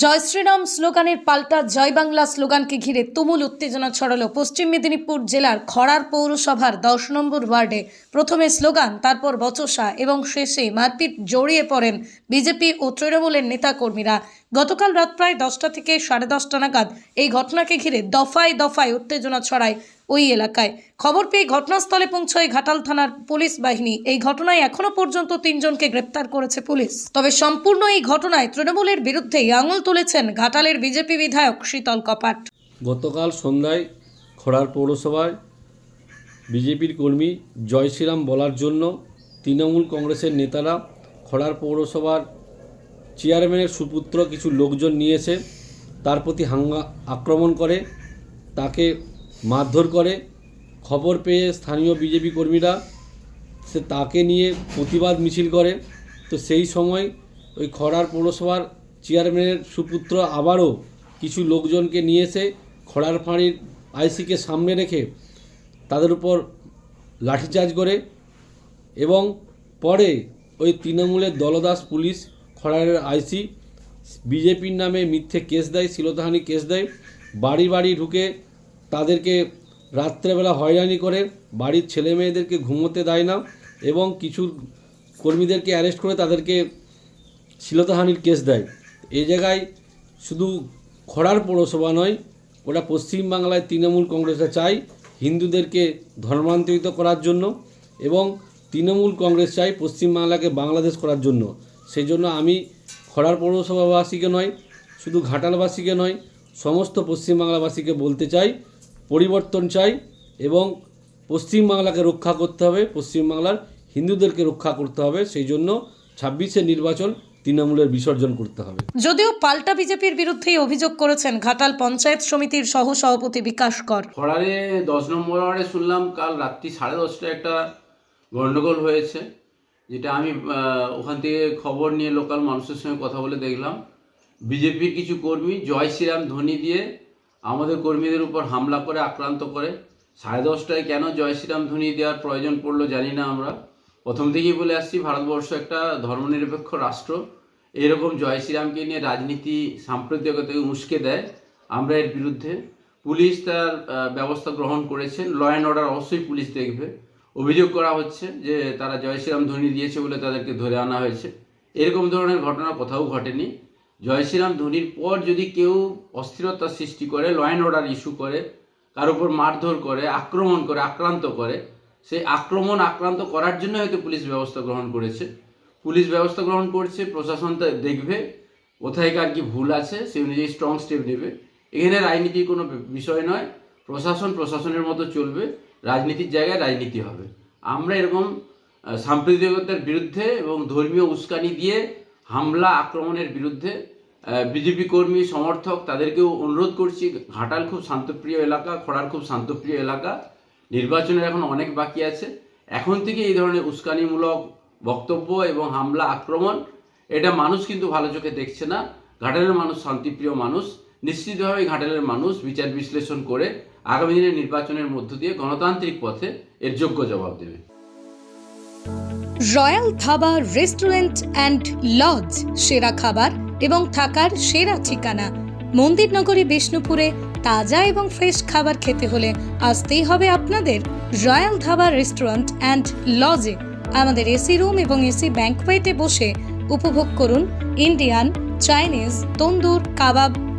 জয় শ্রীরাম স্লোগানের পাল্টা জয় বাংলা স্লোগানকে ঘিরে তুমুল উত্তেজনা ছড়ালো পশ্চিম মেদিনীপুর জেলার খড়ার পৌরসভার দশ নম্বর ওয়ার্ডে। প্রথমে স্লোগান, তারপর বচসা এবং শেষে মারপিট জড়িয়ে পড়েন বিজেপি ও তৃণমূলের নেতাকর্মীরা। গতকাল রাত প্রায় দশটা থেকে সাড়ে দশটা নাগাদ এই ঘটনাকে ঘিরে দফায় দফায় উত্তেজনা ছড়ায় ওই এলাকায়। খবর পেয়ে ঘটনাস্থলে পৌঁছয় ঘাটাল থানার পুলিশ বাহিনী। এই ঘটনায় এখনও পর্যন্ত তিনজনকে গ্রেপ্তার করেছে পুলিশ। তবে সম্পূর্ণ এই ঘটনায় তৃণমূলের বিরুদ্ধেই আঙুল তুলেছেন ঘাটালের বিজেপি বিধায়ক শীতল কপাট। গতকাল সন্ধ্যায় খড়ার পৌরসভায় বিজেপির কর্মী জয় শ্রীরাম বলার জন্য তৃণমূল কংগ্রেসের নেতারা খড়ার পৌরসভার চেয়ারম্যানের সুপুত্র কিছু লোকজন নিয়েছে, তার প্রতি হাঙ্গা আক্রমণ করে, তাকে মারধর করে। খবর পেয়ে স্থানীয় বিজেপি কর্মীরা সে তাকে নিয়ে প্রতিবাদ মিছিল করে। তো সেই সময় ওই খড়ার পৌরসভার চেয়ারম্যানের সুপুত্র আবারও কিছু লোকজনকে নিয়ে এসে খড়ার ফাঁড়ির আইসিকে সামনে রেখে তাদের উপর লাঠিচার্জ করে এবং পরে ওই তৃণমূলের দলদাস পুলিশ খড়ারের আইসি, বিজেপির নামে মিথ্যে কেস দেয়, শিলতাহানি কেস দেয়, বাড়ি বাড়ি ঢুকে তাদেরকে রাত্রেবেলা হয়রানি করে, বাড়ির ছেলে মেয়েদেরকে ঘুমোতে দেয় না এবং কিছু কর্মীদেরকে অ্যারেস্ট করে তাদেরকে শ্লীলতাহানির কেস দেয়। এই জায়গায় শুধু খড়ার পৌরসভা নয়, ওটা পশ্চিমবাংলায় তৃণমূল কংগ্রেসে চাই, হিন্দুদেরকে ধর্মান্তরিত করার জন্য এবং তৃণমূল কংগ্রেস চাই পশ্চিমবাংলাকে বাংলাদেশ করার জন্য। সেই জন্য আমি খড়ার পৌরসভাবাসীকে নয় শুধু ঘাটালবাসীকে নয় সমস্ত পশ্চিমবাংলাবাসীকে বলতে চাই পরিবর্তন চাই এবং পশ্চিমবাংলাকে রক্ষা করতে হবে পশ্চিমবাংলার হিন্দুদেরকে রক্ষা করতে হবে সেই জন্য ছাব্বিশে নির্বাচন তৃণমূলের বিসর্জন করতে হবে। যদিও পাল্টা বিজেপির বিরুদ্ধেই অভিযোগ করেছেন ঘাটাল পঞ্চায়েত সমিতির সহ সভাপতি বিকাশ কর। খড়ারে দশ নম্বর ওয়ার্ডে শুনলাম কাল রাত্রি সাড়ে দশটায় একটা গণ্ডগোল হয়েছে। যেটা আমি ওখান থেকে খবর নিয়ে লোকাল মানুষের সঙ্গে কথা বলে দেখলাম। বিজেপির কিছু কর্মী, জয় শ্রীরাম ধ্বনি দিয়ে আমাদের কর্মীদের উপর হামলা করে, আক্রান্ত করে। সাড়ে দশটায় কেন জয় শ্রীরাম ধ্বনি দেওয়ার প্রয়োজন পড়ল জানি না আমরা। প্রথম থেকেই বলে আসছি, ভারতবর্ষ একটা ধর্মনিরপেক্ষ রাষ্ট্র। এরকম জয় শ্রীরামকে নিয়ে রাজনীতি সাম্প্রদায়িকতাকে উস্কে দেয় আমরা এর বিরুদ্ধে। পুলিশ তার ব্যবস্থা গ্রহণ করেছে ল অ্যান্ড অর্ডার অবশ্যই পুলিশ দেখবে। অভিযোগ করা হচ্ছে যে তারা জয় শ্রীরাম ধ্বনি দিয়েছে বলে তাদেরকে ধরে আনা হয়েছে। এরকম ধরনের ঘটনা কোথাও ঘটেনি। জয় শ্রীরাম ধ্বনির পর যদি কেউ অস্থিরতা সৃষ্টি করে ল অ্যান্ড অর্ডার ইস্যু করে, কার উপর মারধর করে, আক্রমণ করে, আক্রান্ত করে, সেই আক্রমণ আক্রান্ত করার জন্য হয়তো পুলিশ ব্যবস্থা গ্রহণ করেছে। পুলিশ ব্যবস্থা গ্রহণ করছে, প্রশাসন দেখবে কোথায় কার কি ভুল আছে সেই অনুযায়ী স্ট্রং স্টেপ নেবে। এখানে রাজনীতির কোনো বিষয় নয়, প্রশাসন প্রশাসনের মতো চলবে। রাজনীতির জায়গায় রাজনীতি হবে। আমরা এরকম সাম্প্রদায়িকতার বিরুদ্ধে এবং ধর্মীয় উস্কানি দিয়ে হামলা আক্রমণের বিরুদ্ধে বিজেপি কর্মী, সমর্থক তাদেরকেও অনুরোধ করছি, ঘাটাল খুব শান্তপ্রিয় এলাকা, খড়ার খুব শান্তপ্রিয় এলাকা, নির্বাচনের এখন অনেক বাকি আছে। এখন থেকে এই ধরনের উস্কানিমূলক বক্তব্য এবং হামলা, আক্রমণ, এটা মানুষ কিন্তু ভালো চোখে দেখছে না। ঘাটালের মানুষ শান্তিপ্রিয় মানুষ। নিশ্চিতভাবে ঘাটালের মানুষ বিচার বিশ্লেষণ করে আগামী দিনের নির্বাচনের মধ্য দিয়ে গণতান্ত্রিক পথে এর যোগ্য জবাব দেবে। Royal dhaba restaurant and lodge, সেরা খাবার এবং থাকার সেরা ঠিকানা। মন্দিরনগরী, বিষ্ণুপুরে তাজা এবং ফ্রেশ খাবার খেতে হলে আসতেই হবে আপনাদের রয়্যাল ধাবা রেস্টুরেন্ট অ্যান্ড লজে। আমাদের এসি রুম এবং এসি ব্যাঙ্কওয়েটে বসে উপভোগ করুন ইন্ডিয়ান, চাইনিজ, তন্দুর, কাবাব